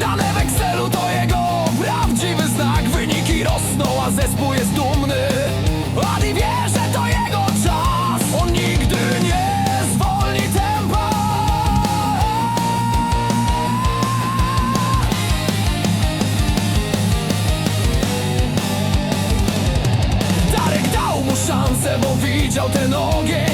Dane w Excelu to jego prawdziwy znak. Wyniki rosną, a zespół jest dumny. Adi wie, że to jego czas. On nigdy nie zwolni tempa. Darek dał mu szansę, bo widział ten ogień.